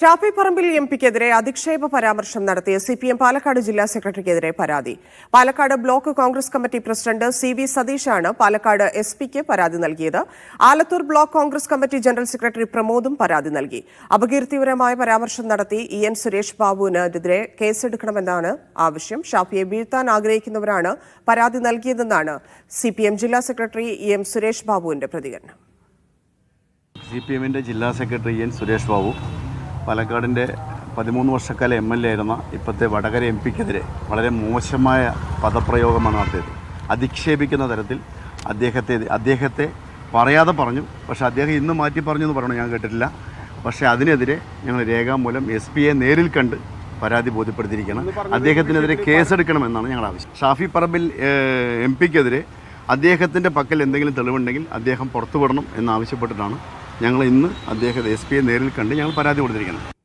Shafi Parambil M പിക്കെതിരെ അധിക്ഷേപ പരാമർശം നടത്തിയ സി പി എം പാലക്കാട് ജില്ലാ സെക്രട്ടറിക്കെതിരെ പരാതി. Palakkad block Congress committee president C V സതീഷാണ് Palakkad S പിക്ക് പരാതി നൽകിയത്. Alathur block Congress committee general secretary പ്രമോദും പരാതി നൽകി. അപകീർത്തിപരമായ പരാമർശം നടത്തി ഇ എൻ സുരേഷ് ബാബുവിനെതിരെ കേസെടുക്കണമെന്നാണ് ആവശ്യം. ഷാഫിയെ വീഴ്ത്താൻ ആഗ്രഹിക്കുന്നവരാണ് പരാതി നൽകിയതെന്നാണ് സി പി എം ജില്ലാ സെക്രട്ടറി ഇ എം സുരേഷ് ബാബുവിന്റെ പ്രതികരണം. സി പി എമ്മിന്റെ ജില്ലാ സെക്രട്ടറി എൻ സുരേഷ് ബാബു പാലക്കാടിന്റെ പതിമൂന്ന് വർഷക്കാലം എം എൽ എ ആയിരുന്ന ഇപ്പോഴത്തെ വടകര എം പിക്കെതിരെ വളരെ മോശമായ പദപ്രയോഗമാണ് നടത്തിയത്. അധിക്ഷേപിക്കുന്ന തരത്തിൽ അദ്ദേഹത്തെ അദ്ദേഹത്തെ പറയാതെ പറഞ്ഞു. പക്ഷേ അദ്ദേഹം ഇന്ന് മാറ്റി പറഞ്ഞു എന്ന് പറഞ്ഞു ഞാൻ കേട്ടിട്ടില്ല. പക്ഷേ അതിനെതിരെ ഞങ്ങൾ രേഖാമൂലം എസ് പിയെ നേരിൽ കണ്ട് പരാതി ബോധ്യപ്പെടുത്തിയിരിക്കണം അദ്ദേഹത്തിനെതിരെ കേസെടുക്കണമെന്നാണ് ഞങ്ങൾ ആവശ്യം. ഷാഫി പറമ്പിൽ എം പിക്കെതിരെ അദ്ദേഹത്തിന്റെ പക്കൽ എന്തെങ്കിലും തെളിവുണ്ടെങ്കിൽ അദ്ദേഹം പുറത്തുവിടണം എന്നാവശ്യപ്പെട്ടിട്ടാണ് ഞങ്ങൾ ഇന്ന് അദ്ദേഹത്തെ എസ് പിയെ നേരിൽ കണ്ട് ഞങ്ങൾ പരാതി കൊടുത്തിരിക്കുന്നത്